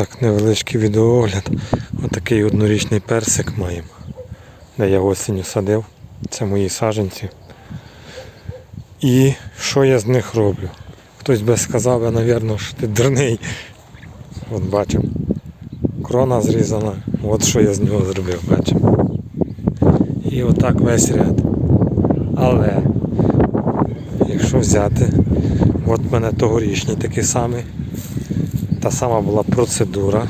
Так, невеличкий відеоогляд. Отакий однорічний персик маємо. Де я осінню садив. Це мої саджанці. І що я з них роблю? Хтось би сказав, я, напевно, що ти дурний. От бачимо. Крона зрізана. От що я з нього зробив, бачимо. І отак весь ряд. Але якщо взяти, от в мене тогорічний такий самий. Та сама була процедура.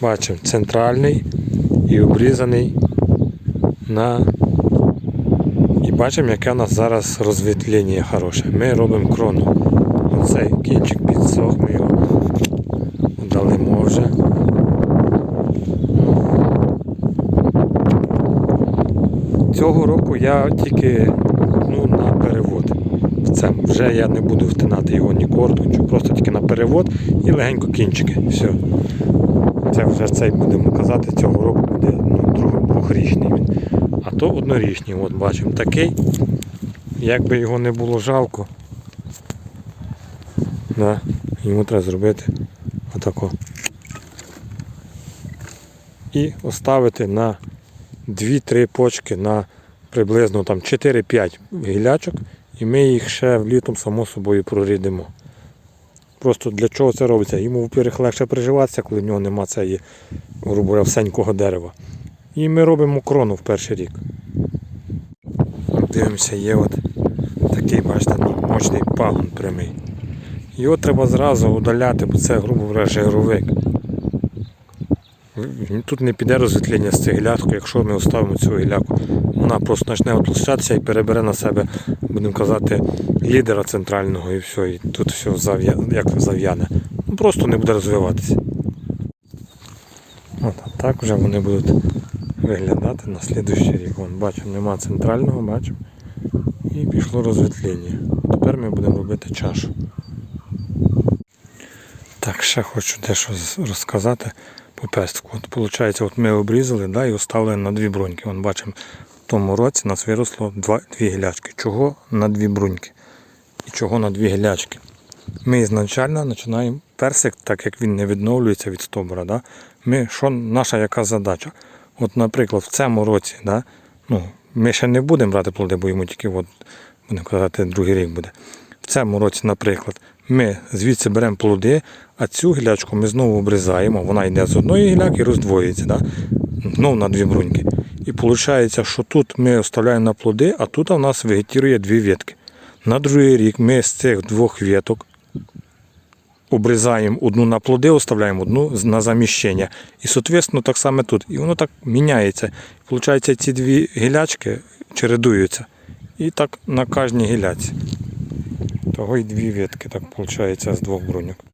Бачимо центральний і обрізаний на. І бачимо, яке у нас зараз розвітлення хороше. Ми робимо крону. Оцей кінчик підсох, ми його удалимо вже. Цього року я тільки. Це вже я не буду втинати його ні корду, нічого, просто тільки на перевод і легенько кінчики. Все. Це вже цей будемо казати, цього року буде ну, двохрічний він. А то однорічний, от бачимо такий. Як би його не було жалко. Да, йому треба зробити отако. І оставити на 2-3 почки на приблизно там 4-5 гілячок, і ми їх ще влітом само собою прорідимо. Просто для чого це робиться? Йому во-первых, легше приживатися, коли в нього нема цієї, грубо говоря, всенького дерева. І ми робимо крону в перший рік. Дивимося, є от такий, бачите, мощний пагон прямий. Його треба зразу удаляти, бо це, грубо говоря, жировик. Тут не піде розвітлення з гілячки, якщо ми оставимо цю гіляку. Вона просто почне отлучатися і перебере на себе, будемо казати, лідера центрального і все. І тут все зав'я... як зав'яне. Ну, Просто не буде розвиватися. От, а так вже вони будуть виглядати на слідуючий рік. Вон, бачимо, нема центрального, бачимо. І пішло розвітлення. Тепер ми будемо робити чашу. Так, ще хочу дещо розказати пестку. От, виходить, от ми обрізали да, і оставили на дві бруньки. Вон бачимо, в тому році нас виросло два, дві гілячки. Чого на дві бруньки? І чого на дві гілячки? Ми ізначально починаємо персик, так як він не відновлюється від стовбура. Да? Ми, що наша яка задача? От, наприклад, в цьому році, да, ну, ми ще не будемо брати плоди, бо йому тільки от, будемо казати, другий рік буде. В цьому році, наприклад, ми звідси беремо плоди, а цю гілячку ми знову обрізаємо, вона йде з одної гіляки і роздвоюється, да? знову на дві бруньки. І виходить, що тут ми оставляємо на плоди, а тут у нас вегетує дві ветки. На другий рік ми з цих двох веток обрізаємо одну на плоди, оставляємо одну на заміщення. І, соответственно, так само тут. І воно так міняється. Получається, ці дві гілячки чередуються. І так на кожній гіляці. Того й дві ветки, так виходить, з двох бруньок.